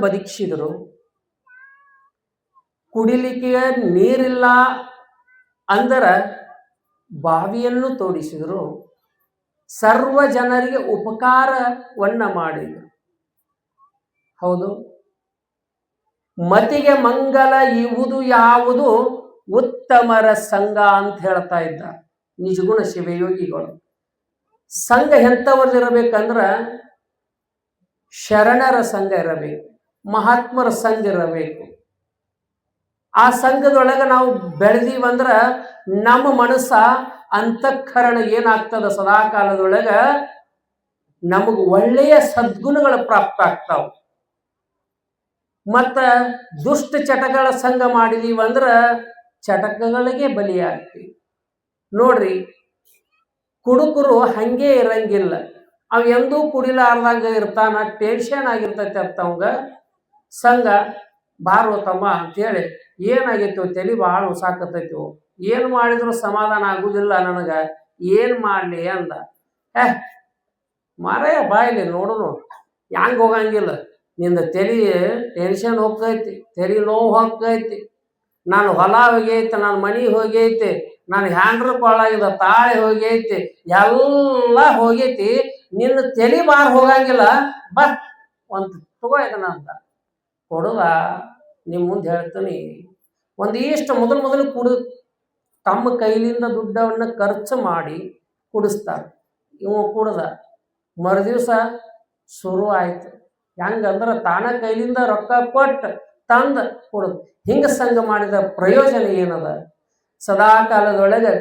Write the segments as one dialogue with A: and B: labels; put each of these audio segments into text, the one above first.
A: ಬದುಕಿಸಿದರು ಕುಡಿಲಿಕ್ಕೆ ನೀರಿಲ್ಲ ಅಂದರ ಬಾವಿಯನ್ನು ತೋಡಿಸಿದರು. ಸರ್ವ ಜನರಿಗೆ ಉಪಕಾರವನ್ನ ಮಾಡಿದರು. ಹೌದು. ಮತಿಗೆ ಮಂಗಲ ಇವುದು ಯಾವುದು ಉತ್ತಮರ ಸಂಘ ಅಂತ ಹೇಳ್ತಾ ಇದ್ದ ನಿಜಗುಣ ಶಿವಯೋಗಿಗಳು. ಸಂಘ ಎಂಥವ್ರದಿರಬೇಕಂದ್ರ ಶರಣರ ಸಂಘ ಇರಬೇಕು. ಮಹಾತ್ಮರ ಸಂಘ ಇರಬೇಕು. ಆ ಸಂಘದೊಳಗೆ ನಾವು ಬೆಳೆದೀವಂದ್ರ ನಮ್ಮ ಮನಸ್ಸ ಅಂತಃಕರಣ ಏನಾಗ್ತದ ಸದಾಕಾಲದೊಳಗ ನಮಗೆ ಒಳ್ಳೆಯ ಸದ್ಗುಣಗಳು ಪ್ರಾಪ್ತ ಆಗ್ತಾವ. ಮತ್ತ ದುಷ್ಟ ಚಟಗಳ ಸಂಘ ಮಾಡಿದೀವಂದ್ರ ಚಟಕಗಳಿಗೆ ಬಲಿಯಾಗ್ತೀವಿ ನೋಡ್ರಿ, ಕುಡುಕರು ಹಂಗೆ ಇರಂಗಿಲ್ಲ. ಅವ ಎಂದೂ ಕುಡಿಲಾರ್ದಂಗ ಇರ್ತಾನ ಟೆನ್ಷನ್ ಆಗಿರ್ತೈತೆ ಅವಂಗ ಸಂಘ ಬಾರೋ ತಮ್ಮ ಅಂತೇಳಿ, ಏನಾಗಿತ್ತು ತಲೆ ಭಾಳ ಉಸಾಕತ್ತೈತಿ, ಏನು ಮಾಡಿದ್ರು ಸಮಾಧಾನ ಆಗುದಿಲ್ಲ ನನಗೆ, ಏನು ಮಾಡ್ಲಿ ಅಂದ. ಏ ಮಾರಯ್ಯ ಬಾಯ್ಲಿ ನೋಡುನು, ಹ್ಯಾಂಗ ಹೋಗಂಗಿಲ್ಲ. ನಿಂದ ತಲೆ ಟೆನ್ಷನ್ ಹೋಗ್ತೈತಿ, ತಲೆ ನೋವು ಹೋಗ್ತೈತಿ. ನಾನು ಹೊಲ ಹೋಗೈತೆ ನನ್ನ ಮನೆ ಹೋಗೈತೆ ನನ್ನ ಹ್ಯಾಂಡ್ರ್ ಕೊಳಾಗಿದೆ ತಾಳೆ ಹೋಗೈತಿ, ಎಲ್ಲ ಹೋಗೈತಿ. ನಿನ್ನ ತಲೆ ಬಾರ್ ಹೋಗಂಗಿಲ್ಲ, ಬಾ, ಒಂದು ತಗೋ ಇದನ್ನ ಅಂತ. ಕೊಡುದ ನಿಮ್ಮ ಮುಂದೆ ಹೇಳ್ತೀನಿ. ಒಂದಿಷ್ಟು ಮೊದಲು ಮೊದಲು ಕುಡು, ತಮ್ಮ ಕೈಲಿಂದ ದುಡ್ಡವನ್ನು ಖರ್ಚು ಮಾಡಿ ಕುಡಿಸ್ತಾರೆ. ಇವು ಕುಡ್ದ. ಮರುದಿವ್ಸ ಶುರು ಆಯ್ತು. ಹೆಂಗಂದ್ರೆ ತಾನ ಕೈಲಿಂದ ರೊಕ್ಕ ಕೊಟ್ಟು ತಂದ ಕೊಡುದು. ಹಿಂಗ ಸಂಘ ಮಾಡಿದ ಪ್ರಯೋಜನ ಏನದ? ಸದಾ ಕಾಲದೊಳಗೆ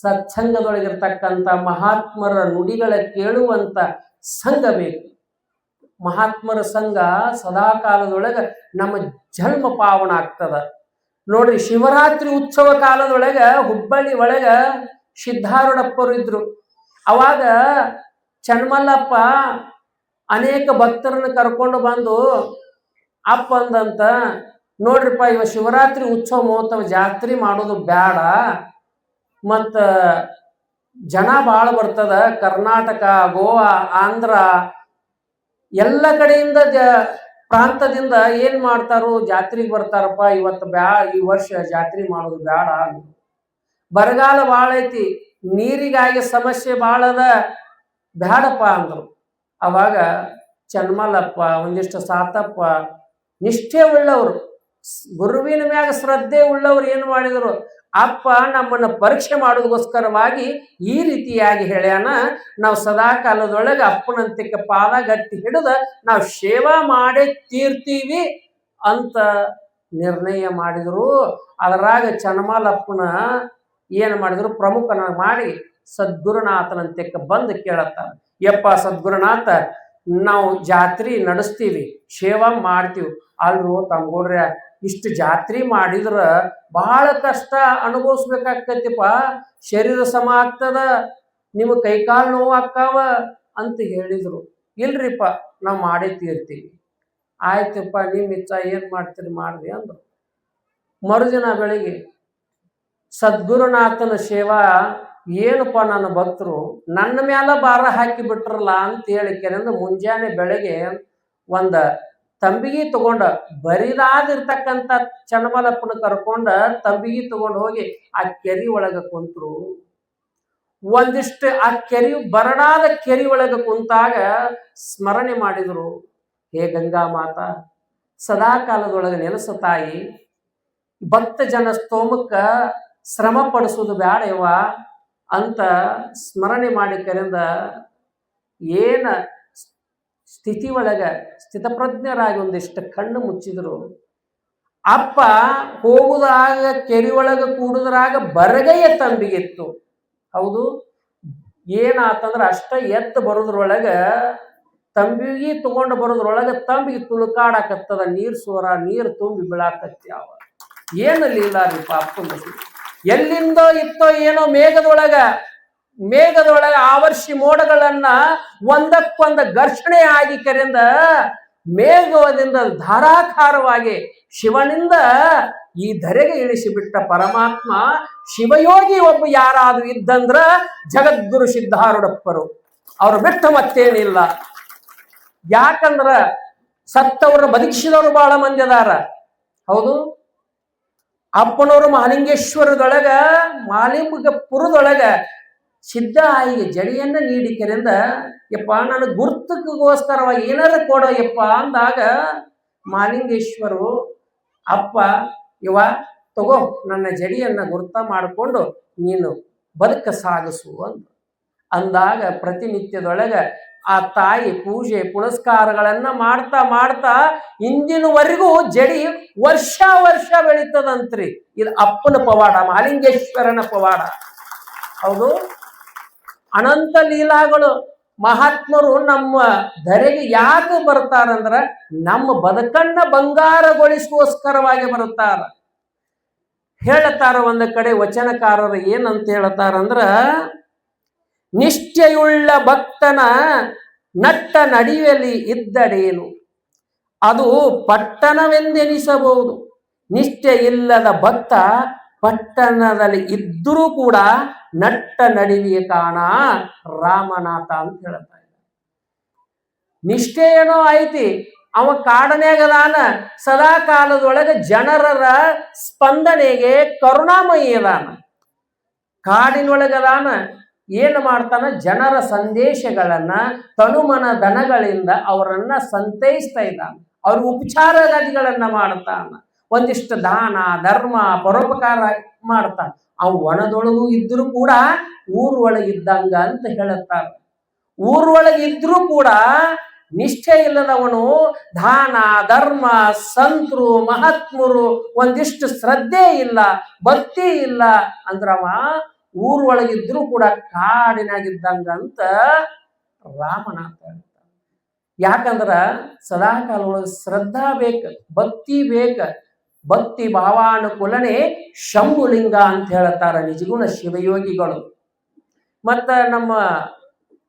A: ಸತ್ಸಂಗದೊಳಗಿರ್ತಕ್ಕಂಥ ಮಹಾತ್ಮರ ನುಡಿಗಳ ಕೇಳುವಂತ ಸಂಘ ಬೇಕು. ಮಹಾತ್ಮರ ಸಂಘ ಸದಾ ಕಾಲದೊಳಗೆ ನಮ್ಮ ಜನ್ಮ ಪಾವನ ಆಗ್ತದ. ನೋಡ್ರಿ ಶಿವರಾತ್ರಿ ಉತ್ಸವ ಕಾಲದೊಳಗೆ ಹುಬ್ಬಳ್ಳಿ ಒಳಗೆ ಸಿದ್ಧಾರೂಢಪ್ಪರು ಇದ್ರು. ಅವಾಗ ಚನ್ಮಲ್ಲಪ್ಪ ಅನೇಕ ಭಕ್ತರನ್ನು ಕರ್ಕೊಂಡು ಬಂದು, ಅಪ್ಪ ಅಂದಂತ, ನೋಡ್ರಿಪ್ಪ ಇವ ಶಿವರಾತ್ರಿ ಉತ್ಸವ ಮಹೋತ್ಸವ ಜಾತ್ರೆ ಮಾಡೋದು ಬೇಡ ಮತ್ತು ಜನ ಭಾಳ ಬರ್ತದ. ಕರ್ನಾಟಕ, ಗೋವಾ, ಆಂಧ್ರ ಎಲ್ಲ ಕಡೆಯಿಂದ ಜ ಪ್ರಾಂತದಿಂದ ಏನ್ ಮಾಡ್ತಾರೋ ಜಾತ್ರೆಗೆ ಬರ್ತಾರಪ್ಪ, ಇವತ್ತು ಬ್ಯಾ, ಈ ವರ್ಷ ಜಾತ್ರೆ ಮಾಡೋದು ಅಂದ್ರು. ಬರಗಾಲ ಭಾಳ ಐತಿ, ನೀರಿಗಾಗಿ ಸಮಸ್ಯೆ ಭಾಳ ಅದ, ಬ್ಯಾಡಪ್ಪ ಅಂದ್ರು ಅವಾಗ ಚನ್ಮಲಪ್ಪ ಒಂದಿಷ್ಟು ಸಾತಪ್ಪ, ನಿಷ್ಠೆ ಉಳ್ಳವರು ಗುರುವಿನ ಮ್ಯಾಗ ಶ್ರದ್ಧೆ ಉಳ್ಳವ್ರು ಏನು ಮಾಡಿದ್ರು ಅಪ್ಪ ನಮ್ಮನ್ನು ಪರೀಕ್ಷೆ ಮಾಡೋದಕ್ಕೋಸ್ಕರವಾಗಿ ಈ ರೀತಿಯಾಗಿ ಹೇಳ್ಯಾನ, ನಾವು ಸದಾ ಕಾಲದೊಳಗೆ ಅಪ್ಪನಂತಿಕ ಪಾದ ಗಟ್ಟಿ ಹಿಡಿದು ನಾವು ಸೇವಾ ಮಾಡೇ ತೀರ್ತೀವಿ ಅಂತ ನಿರ್ಣಯ ಮಾಡಿದರು. ಅದರಾಗ ಚನ್ನಮಾಲಪ್ಪನ ಏನು ಮಾಡಿದ್ರು? ಪ್ರಮುಖನ ಮಾಡಿ ಸದ್ಗುರುನಾಥನಂತಿಕ ಬಂದು ಕೇಳತ್ತಾರ. ಯಪ್ಪ ಸದ್ಗುರುನಾಥ, ನಾವು ಜಾತ್ರೆ ನಡೆಸ್ತೀವಿ, ಸೇವಾ ಮಾಡ್ತೀವಿ. ಅಲ್ರು ತಮ್ಗೋಡ್ರ ಇಷ್ಟು ಜಾತ್ರೆ ಮಾಡಿದ್ರ ಬಹಳ ಕಷ್ಟ ಅನುಭವಿಸ್ಬೇಕಾಗ್ತೈತಿಪ್ಪ. ಶರೀರ ಸಮ ಆಗ್ತದ ನಿಮ್ಮ ಕೈಕಾಲು ನೋವು ಆಕ್ಕಾವ ಅಂತ ಹೇಳಿದರು. ಇಲ್ರಿಪ್ಪ, ನಾವು ಮಾಡೇ ತೀರ್ತೀವಿ. ಆಯ್ತಪ್ಪ ನಿಮ್ಮ ಇಚ್ಛ ಏನು ಮಾಡ್ತೀರಿ ಮಾಡ್ರಿ ಅಂದರು. ಮರುದಿನ ಬೆಳಿಗ್ಗೆ ಸದ್ಗುರುನಾಥನ ಸೇವಾ ಏನಪ್ಪ ನನ್ನ ಭಕ್ತರು, ನನ್ನ ಮ್ಯಾಲ ಭಾರ ಹಾಕಿ ಬಿಟ್ರಲ್ಲ ಅಂತ ಹೇಳಿ ಅಂದ್ರೆ ಮುಂಜಾನೆ ಬೆಳಗ್ಗೆ ಒಂದ ತಂಬಿಗೆ ತಗೊಂಡ ಬರಿದಾದಿರ್ತಕ್ಕಂಥ ಚನ್ನಮಲಪ್ಪನ ಕರ್ಕೊಂಡ ತಂಬಿಗೆ ತಗೊಂಡು ಹೋಗಿ ಆ ಕೆರಿ ಒಳಗ ಕುಂತರು. ಒಂದಿಷ್ಟು ಆ ಕೆರಿ ಬರಡಾದ ಕೆರಿ ಒಳಗ ಕುಂತಾಗ ಸ್ಮರಣೆ ಮಾಡಿದರು, ಹೇ ಗಂಗಾ ಮಾತ ಸದಾ ಕಾಲದೊಳಗೆ ನೆಲೆಸ ತಾಯಿ, ಭಕ್ತ ಜನ ಸ್ತೋಮಕ್ಕ ಶ್ರಮ ಪಡಿಸೋದು ಬ್ಯಾಡವ ಅಂತ ಸ್ಮರಣೆ ಮಾಡಿ ಕರೆಂದ ಏನ ಸ್ಥಿತಿ ಒಳಗೆ ಸ್ಥಿತಪ್ರಜ್ಞರಾಗಿ ಒಂದಿಷ್ಟು ಕಣ್ಣು ಮುಚ್ಚಿದ್ರು. ಅಪ್ಪ ಹೋಗುದಾಗ ಕೆರೆ ಒಳಗೆ ಕೂಡುದ್ರಾಗ ಬರಗೈಯ ತಂಬಿಗಿತ್ತು. ಹೌದು. ಏನಾತಂದ್ರ ಅಷ್ಟ ಎತ್ತು ಬರೋದ್ರೊಳಗೆ ತಂಬಿಗೆ ತಗೊಂಡು ಬರೋದ್ರೊಳಗೆ ತಂಬಿಗೆ ತುಳುಕಾಡಕತ್ತದ, ನೀರು ಸೋರ, ನೀರು ತುಂಬಿ ಬೀಳಾಕತ್ಯಾವ ಏನಲ್ಲಿ ಇಲ್ಲ ರೀ ಪಾಪ ಎಲ್ಲಿಂದೋ ಇತ್ತೋ ಏನೋ ಮೇಘದೊಳಗ ಮೇಘದೊಳಗ ಆವರ್ಷಿ ಮೋಡಗಳನ್ನ ಒಂದಕ್ಕೊಂದು ಘರ್ಷಣೆ ಆಗಿ ಕರೆಂದ ಮೇಘದಿಂದ ಧಾರಾಕಾರವಾಗಿ ಶಿವನಿಂದ ಈ ಧರೆಗೆ ಇಳಿಸಿಬಿಟ್ಟ ಪರಮಾತ್ಮ ಶಿವಯೋಗಿ ಒಬ್ಬ ಯಾರಾದ್ರೂ ಇದ್ದಂದ್ರ ಜಗದ್ಗುರು ಸಿದ್ಧಾರೂಢಪ್ಪರು. ಅವರು ಬಿಟ್ಟು ಮತ್ತೇನಿಲ್ಲ. ಯಾಕಂದ್ರ ಸತ್ತವ್ರ ಬದುಕಿಸಿದವರು ಬಹಳ ಮಂದಿ ಅದಾರ. ಹೌದು? ಅಪ್ಪನವರು ಮಹಾಲಿಂಗೇಶ್ವರದೊಳಗ ಮಾಲಿಂಗಪುರದೊಳಗ ಸಿದ್ಧ ಆಯಿಗೆ ಜಡಿಯನ್ನು ನೀಡಿ ಕೆರೆಂದ ಯಪ್ಪ ನಾನು ಗುರ್ತಕ್ಕೋಸ್ಕರವಾಗಿ ಏನಾರು ಕೊಡೋ, ಯಪ್ಪ ಅಂದಾಗ ಮಾಲಿಂಗೇಶ್ವರು, ಅಪ್ಪ, ಇವ, ತಗೋ, ನನ್ನ ಜಡಿಯನ್ನು ಗುರ್ತ ಮಾಡಿಕೊಂಡು ನೀನು ಬದುಕ ಸಾಗಿಸು ಅಂತ ಅಂದಾಗ ಪ್ರತಿನಿತ್ಯದೊಳಗೆ ಆ ತಾಯಿ ಪೂಜೆ ಪುನಸ್ಕಾರಗಳನ್ನು ಮಾಡ್ತಾ ಮಾಡ್ತಾ ಇಂದಿನವರೆಗೂ ಜಡಿ ವರ್ಷ ವರ್ಷ ಬೆಳೀತದಂತ್ರಿ. ಇದು ಅಪ್ಪನ ಪವಾಡ, ಮಾಲಿಂಗೇಶ್ವರನ ಪವಾಡ. ಹೌದು? ಅನಂತ ಲೀಲಾಗಳು. ಮಹಾತ್ಮರು ನಮ್ಮ ಧರೆಗೆ ಯಾಕೆ ಬರ್ತಾರಂದ್ರ ನಮ್ಮ ಬದುಕನ್ನ ಬಂಗಾರಗೊಳಿಸುವಸ್ಕರವಾಗಿ ಬರುತ್ತಾರ. ಹೇಳುತ್ತಾರ ಒಂದು ಕಡೆ ವಚನಕಾರರು ಏನಂತ ಹೇಳ್ತಾರಂದ್ರ, ನಿಷ್ಠೆಯುಳ್ಳ ಭಕ್ತನ ನಟ್ಟ ನಡಿಯಲ್ಲಿ ಇದ್ದಡೇನು? ಅದು ಪಟ್ಟಣವೆಂದೆನಿಸಬಹುದು. ನಿಷ್ಠೆ ಇಲ್ಲದ ಭಕ್ತ ಪಟ್ಟಣದಲ್ಲಿ ಇದ್ದರೂ ಕೂಡ ನಟ್ಟ ನಡಿವಿಯ ಕಾಣ ರಾಮನಾಥ ಅಂತ ಹೇಳ್ತಾ ಇದ್ದಾರೆ ನಿಷ್ಠೆ ಏನೋ ಐತಿ, ಅವ ಕಾಡನೆಗದಾನ ಸದಾ ಕಾಲದೊಳಗೆ ಜನರರ ಸ್ಪಂದನೆಗೆ ಕರುಣಾಮಯಿ ಅದಾನ. ಕಾಡಿನೊಳಗದಾನ, ಏನು ಮಾಡ್ತಾನ, ಜನರ ಸಂದೇಶಗಳನ್ನ, ತನುಮನ ದನಗಳಿಂದ ಅವರನ್ನ ಸಂತೈಸ್ತಾ ಇದ್ದಾನ. ಅವ್ರ ಉಪಚಾರಗಳನ್ನ ಮಾಡ್ತಾನ. ಒಂದಿಷ್ಟು ದಾನ, ಧರ್ಮ, ಪರೋಪಕಾರ ಮಾಡ್ತಾನ. ಆ ವನದೊಳಗೂ ಇದ್ರೂ ಕೂಡ ಊರೊಳಗಿದ್ದಂಗ ಅಂತ ಹೇಳುತ್ತಾರೆ ಊರೊಳಗೆ ಇದ್ರೂ ಕೂಡ ನಿಷ್ಠೆ ಇಲ್ಲದವನು ದಾನ, ಧರ್ಮ, ಸಂತರು, ಮಹಾತ್ಮರು ಒಂದಿಷ್ಟು ಶ್ರದ್ಧೆ ಇಲ್ಲ, ಭಕ್ತಿ ಇಲ್ಲ ಅಂದ್ರವ ಊರೊಳಗಿದ್ರೂ ಕೂಡ ಕಾಡಿನಾಗಿದ್ದಂಗ ಅಂತ ರಾಮನಾಥ ಹೇಳ್ತಾನೆ. ಯಾಕಂದ್ರ ಸದಾಕಾಲ ಒಳಗೆ ಶ್ರದ್ಧಾ ಬೇಕ, ಭಕ್ತಿ ಬೇಕ ಭಕ್ತಿ ಭಾವಾನುಕೂಲನೇ ಶಂಭುಲಿಂಗ ಅಂತ ಹೇಳ್ತಾರೆ ನಿಜಗುಣ ಶಿವಯೋಗಿಗಳು. ಮತ್ತ ನಮ್ಮ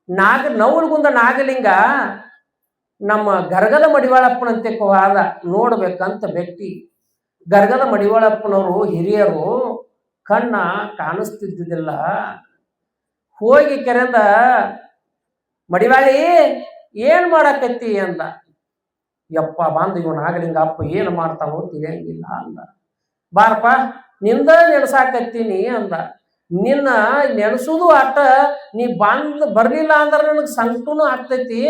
A: ನಾಗ, ನವಲ್ಗುಂದ ನಾಗಲಿಂಗ ನಮ್ಮ ಗರ್ಗದ ಮಡಿವಾಳಪ್ಪನಂತೆ ಆದ ನೋಡ್ಬೇಕಂತ ವ್ಯಕ್ತಿ ಗರ್ಗದ ಮಡಿವಾಳಪ್ಪನವರು ಹಿರಿಯರು ಕಣ್ಣ ಕಾಣಿಸ್ತಿದ್ದಿಲ್ಲ ಹೋಗಿ ಕೆರೆದ, ಮಡಿವಾಳಿ, ಏನ್ ಮಾಡಾಕತ್ತಿ? ಅಂದ. ಯಪ್ಪ ಬಂದು ಇವ್ ನಾಗಲಿಂಗ ಅಪ್ಪ ಏನು ಮಾಡ್ತಾನೋ ತಿಳಿಯಂಗಿಲ್ಲ ಅಂದ. ಬಾರಪ್ಪ, ನಿಂದ ನೆನಸಾಕತ್ತೀನಿ ಅಂದ. ನಿನ್ನ ನೆನೆಸೋದು ಆಟ ನೀ ಬಂದ್ ಬರಲಿಲ್ಲ ಅಂದ್ರೆ ನನಗೆ ಸಂಕಟನು ಆಗ್ತೈತಿ,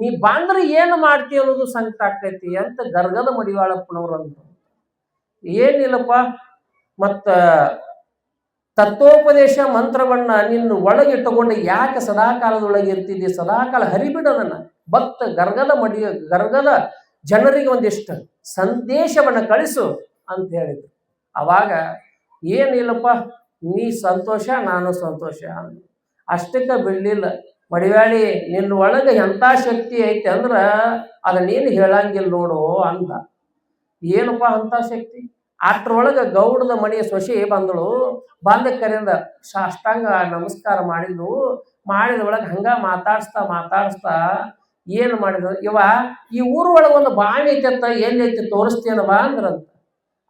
A: ನೀ ಬಂದ್ರೆ ಏನು ಮಾಡ್ತಿ ಅನ್ನೋದು ಸಂಕಟ ಆಗ್ತೈತಿ ಅಂತ ಗರ್ಗದ ಮಡಿವಾಳಪ್ಪನವ್ರು ಅಂದರು. ಏನಿಲ್ಲಪ್ಪ, ಮತ್ತ ತತ್ವೋಪದೇಶ ಮಂತ್ರವನ್ನ ನಿನ್ನ ಒಳಗಿಟ್ಟುಕೊಂಡು ಯಾಕೆ ಸದಾಕಾಲದೊಳಗೆ ಇರ್ತಿದ್ದೆ? ಸದಾಕಾಲ ಹರಿಬಿಡೋದನ್ನ ಭಕ್ತ ಗರ್ಗದ ಮಡಿಯ, ಗರ್ಗದ ಜನರಿಗೆ ಒಂದಿಷ್ಟು ಸಂದೇಶವನ್ನ ಕಳಿಸು ಅಂತ ಹೇಳಿದ್ರು. ಅವಾಗ ಏನಿಲ್ಲಪ್ಪ, ನೀ ಸಂತೋಷ, ನಾನು ಸಂತೋಷ ಅಷ್ಟಕ್ಕೆ ಬಿಡಲಿಲ್ಲ. ಮಡಿವಾಳಿ, ನಿನ್ನ ಒಳಗೆ ಎಂಥ ಶಕ್ತಿ ಐತೆ ಅಂದ್ರ ಅದನ್ನೇನು ಹೇಳಂಗಿಲ್ಲ ನೋಡು ಅಂದ. ಏನಪ್ಪ ಅಂತ ಶಕ್ತಿ? ಅಷ್ಟ್ರೊಳಗೆ ಗೌಡದ ಮನೆಯ ಸೊಸೆ ಬಂದಳು. ಬಂದ ಕರೆಯಿಂದ ಸಾಷ್ಟಾಂಗ ನಮಸ್ಕಾರ ಮಾಡಿದ್ಲು. ಮಾಡಿದ ಒಳಗೆ ಹಂಗ ಮಾತಾಡಿಸ್ತಾ ಮಾತಾಡಿಸ್ತಾ ಏನು ಮಾಡಿದ್ರು ಇವ, ಈ ಊರ ಒಳಗೆ ಒಂದು ಬಾವಿ ಐತತ್ತ ಐತಿ ತೋರಿಸ್ತೇನವ ಅಂದ್ರಂತ.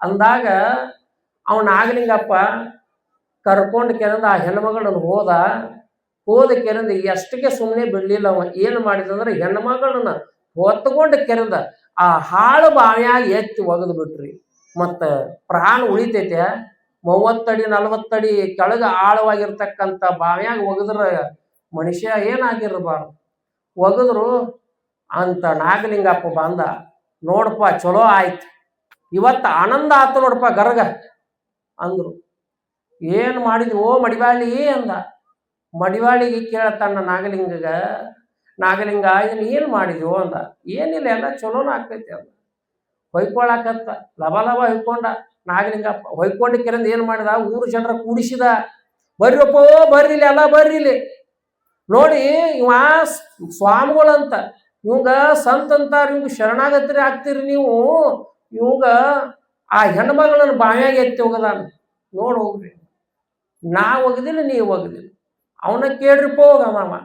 A: ಅಂದಾಗ ಅವನ ಆಗಲಿಂಗಪ್ಪ ಕರ್ಕೊಂಡು ಕೆರೆಂದ ಆ ಹೆಣ್ಮಗಳನ್ನ ಹೋದ. ಹೋದ ಕೆರೆಂದ ಎಷ್ಟಕ್ಕೆ ಸುಮ್ಮನೆ ಬಿಡಲಿಲ್ಲ ಅವ, ಏನು ಮಾಡಿದಂದ್ರೆ ಹೆಣ್ಮಗಳನ್ನ ಹೊತ್ತುಕೊಂಡು ಕೆರೆದ ಆ ಹಾಳು ಬಾವಿಯಾಗಿ ಎತ್ತಿ ಒಗೆದು ಬಿಟ್ರಿ. ಮತ್ತ ಪ್ರಾಣ ಉಳಿತೈತೆ. ಮೂವತ್ತಡಿ, ನಲವತ್ತಡಿ ಕೆಳಗ ಆಳವಾಗಿರ್ತಕ್ಕಂಥ ಬಾವ್ಯಾಗ ಒಗದ್ರ ಮನುಷ್ಯ ಏನಾಗಿರ್ಬಾರ್ದು? ಒಗದ್ರು ಅಂತ ನಾಗಲಿಂಗಪ್ಪ ಬಂದ, ನೋಡಪ್ಪ ಚಲೋ ಆಯ್ತು. ಇವತ್ತು ಆನಂದ ಆತು ನೋಡಪ್ಪ ಗರಗ ಅಂದರು. ಏನು ಮಾಡಿದ್ವಿ ಓ ಮಡಿವಾಳಿ ಅಂದ. ಮಡಿವಾಳಿಗೆ ಕೇಳತನ್ನ ನಾಗಲಿಂಗಗ, ನಾಗಲಿಂಗ ಇದನ್ನ ಏನು ಮಾಡಿದ್ವು ಅಂದ. ಏನಿಲ್ಲ, ಎಲ್ಲ ಚಲೋನ ಆಗ್ತೈತಿ ಅಂದ. ಹೊಯ್ಕೊಳಕತ್ತ. ಲಭ ಲವ ಹೊಯ್ಕೊಂಡ ನಾಗಲಿಂಗಪ್ಪ ಹೊಯ್ಕೊಂಡಿಕ್ಕಿರಂದ ಕೆರಂದ ಏನು ಮಾಡಿದ? ಊರು ಜನರ ಕೂಡಿಸಿದ. ಬರ್ರಪ್ಪೋ ಬರ್ರಿಲಿ, ಎಲ್ಲ ಬರ್ರಿಲಿ. ನೋಡಿ, ಇವ ಸ್ವಾಮಿಗಳಂತ, ಇವಂಗ ಸಂತ ಅಂತಾರ, ಇವಾಗ ಶರಣಾಗತ್ರಿ ಆಗ್ತೀರಿ ನೀವು. ಇವಾಗ ಆ ಹೆಣ್ಮಗಳನ್ನ ಬಾವ್ಯಾಗ ಎತ್ತಿ ಹೋಗದಾನ. ನೋಡಿ ಹೋಗ್ರಿ. ನಾ ಒಗದಿಲ್ಲ ನೀವು ಒಗದಿಲ್ಲ ಅವನ ಕೇಳ್ರಿಪ್ಪ ಹೋಗಮ್ಮ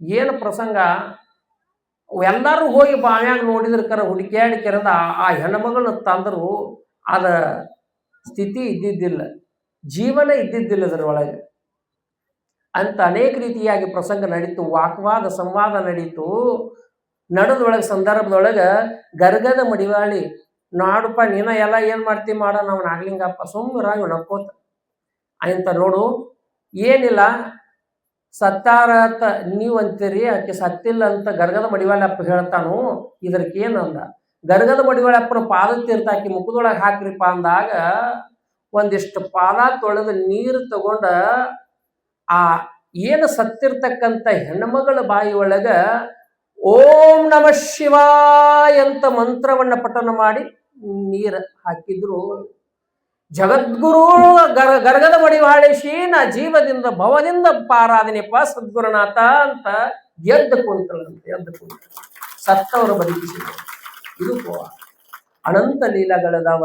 A: ಏನು ಪ್ರಸಂಗ? ಎಲ್ಲರೂ ಹೋಗಿ ಬಾವ್ಯಾಗ ನೋಡಿದ್ರ ಕರ ಹುಡುಕ್ಯಾಡಿ ಕೆರೆದ ಆ ಹೆಣ್ಮಗಳನ್ನ ತಂದರು, ಅದ ಸ್ಥಿತಿ ಇದ್ದಿದ್ದಿಲ್ಲ. ಜೀವನ ಇದ್ದಿದ್ದಿಲ್ಲ ಅದರೊಳಗೆ ಅಂತ ಅನೇಕ ರೀತಿಯಾಗಿ ಪ್ರಸಂಗ ನಡೀತು, ವಾಕ್ವಾದ ಸಂವಾದ ನಡೀತು. ನಡೆದೊಳಗೆ ಸಂದರ್ಭದೊಳಗೆ ಗರ್ಗದ ಮಡಿವಾಳಿ, ನಾಡಪ್ಪ, ನೀನ ಎಲ್ಲ ಏನು ಮಾಡ್ತಿ ಮಾಡ ನಾವು ನಾಗ್ಲಿಂಗಪ್ಪ ಸುಮ್ಮರಾಗಿ ನಕ್ಕೋತ ಅಂತ ನೋಡು, ಏನಿಲ್ಲ ಸತ್ತಾರತ ನೀವು ಅಂತೀರಿ, ಆಕೆ ಸತ್ತಿಲ್ಲ ಅಂತ ಗರ್ಗದ ಮಡಿವಾಳಪ್ಪ ಹೇಳ್ತಾನು ಇದಕ್ಕೆ ಅಂದ? ಗರ್ಗದ ಮಡಿವಾಳಪ್ಪನ ಪಾದ ತೀರ್ಥ ಆಕೆ ಮುಖದೊಳಗೆ ಹಾಕ್ರಿಪ್ಪ ಅಂದಾಗ, ಒಂದಿಷ್ಟು ಪಾದ ತೊಳೆದು ನೀರು ತಗೊಂಡ, ಆ ಏನು ಸತ್ತಿರ್ತಕ್ಕಂಥ ಹೆಣ್ಮಗಳ ಬಾಯಿ ಒಳಗ ಓಂ ನಮ ಶಿವ ಅಂತ ಮಂತ್ರವನ್ನ ಪಠನ ಮಾಡಿ ನೀರು ಹಾಕಿದ್ರು. ಜಗದ್ಗುರು ಗರ ಗರ್ಗದ ಮಡಿವಾಳಿಸಿ ನಾ ಜೀವದಿಂದ ಭವದಿಂದ ಪಾರಾಧನೆಪ್ಪ ಸದ್ಗುರುನಾಥ ಅಂತ ಎದ್ದು ಕುಂತಳಂತೆ ಎದ್ದು ಕುಂತ ಸತ್ತವರು ಬದುಕಿಸಿದ್ರು. ಇದು ಅನಂತ ಲೀಲಾಗಳದಾವ.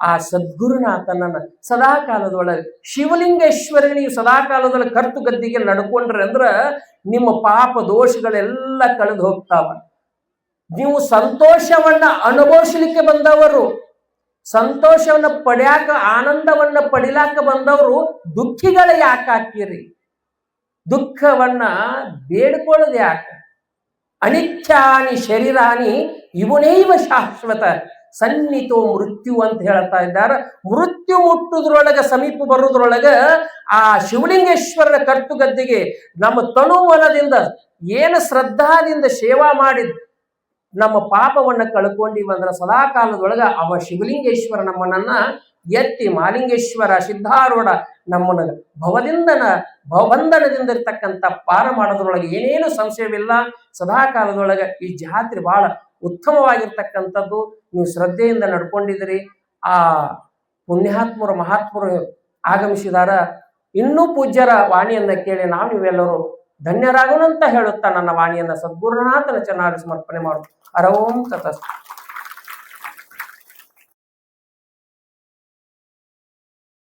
A: ಆ ಸದ್ಗುರುನಾಥನನ್ನ ಸದಾ ಕಾಲದೊಳಗೆ ಶಿವಲಿಂಗೇಶ್ವರನಿಗೆ ನೀವು ಸದಾ ಕಾಲದೊಳಗೆ ಕರ್ತು ಗದ್ದಿಗೆ ನಡ್ಕೊಂಡ್ರೆ ಅಂದ್ರ ನಿಮ್ಮ ಪಾಪ ದೋಷಗಳೆಲ್ಲ ಕಳೆದು ಹೋಗ್ತಾವ. ನೀವು ಸಂತೋಷವನ್ನ ಅನುಭವಿಸ್ಲಿಕ್ಕೆ ಬಂದವರು. ಸಂತೋಷವನ್ನ ಪಡ್ಯಾಕ, ಆನಂದವನ್ನ ಪಡಿಲಾಕ ಬಂದವರು ದುಃಖಿಗಳ ಯಾಕೆ ಹಾಕಿರಿ ದುಃಖವನ್ನ ಬೇಡ್ಕೊಳ್ಳೋದು ಯಾಕ? ಅನಿತ್ಯಾನಿ ಶರೀರಾನಿ ಇವನೇವ ಶಾಶ್ವತ ಸನ್ನಿತೋ ಮೃತ್ಯು ಅಂತ ಹೇಳ್ತಾ ಇದ್ದಾರೆ. ಮೃತ್ಯು ಮುಟ್ಟುದ್ರೊಳಗ, ಸಮೀಪ ಬರುವುದ್ರೊಳಗ ಆ ಶಿವಲಿಂಗೇಶ್ವರನ ಕರ್ತುಗದ್ದಿಗೆ ನಮ್ಮ ತನುವನದಿಂದ ಏನು ಶ್ರದ್ಧಾದಿಂದ ಸೇವಾ ಮಾಡಿದ್ ನಮ್ಮ ಪಾಪವನ್ನ ಕಳ್ಕೊಂಡಿವಂದ್ರ ಸದಾ ಕಾಲದೊಳಗ ಅವ ಶಿವಲಿಂಗೇಶ್ವರ ನಮ್ಮನನ್ನ ಎತ್ತಿ ಮಾಲಿಂಗೇಶ್ವರ ಸಿದ್ಧಾರೂಢ ನಮ್ಮನ ಭವದಿಂದನ ಭವಬಂಧನದಿಂದ ಇರ್ತಕ್ಕಂಥ ಪಾರ ಮಾಡೋದ್ರೊಳಗೆ ಏನೇನು ಸಂಶಯವಿಲ್ಲ ಸದಾ ಕಾಲದೊಳಗ ಈ ಜಾತ್ರೆ ಬಹಳ ಉತ್ತಮವಾಗಿರ್ತಕ್ಕಂಥದ್ದು. ನೀವು ಶ್ರದ್ಧೆಯಿಂದ ನಡ್ಕೊಂಡಿದ್ರಿ ಆ ಪುಣ್ಯಾತ್ಮರು, ಮಹಾತ್ಮರು ಆಗಮಿಸಿದಾರ. ಇನ್ನೂ ಪೂಜ್ಯರ ವಾಣಿಯನ್ನ ಕೇಳಿ ನಾವು ನೀವೆಲ್ಲರೂ ಧನ್ಯರಾಗೋಣ ಅಂತ ಹೇಳುತ್ತಾ ನನ್ನ ವಾಣಿಯನ್ನು ಸದ್ಗುರುನಾಥನ ಚೆನ್ನಾಗಿ ಸಮರ್ಪಣೆ ಮಾಡು. ಅರವಂ ತತಸ್ತು.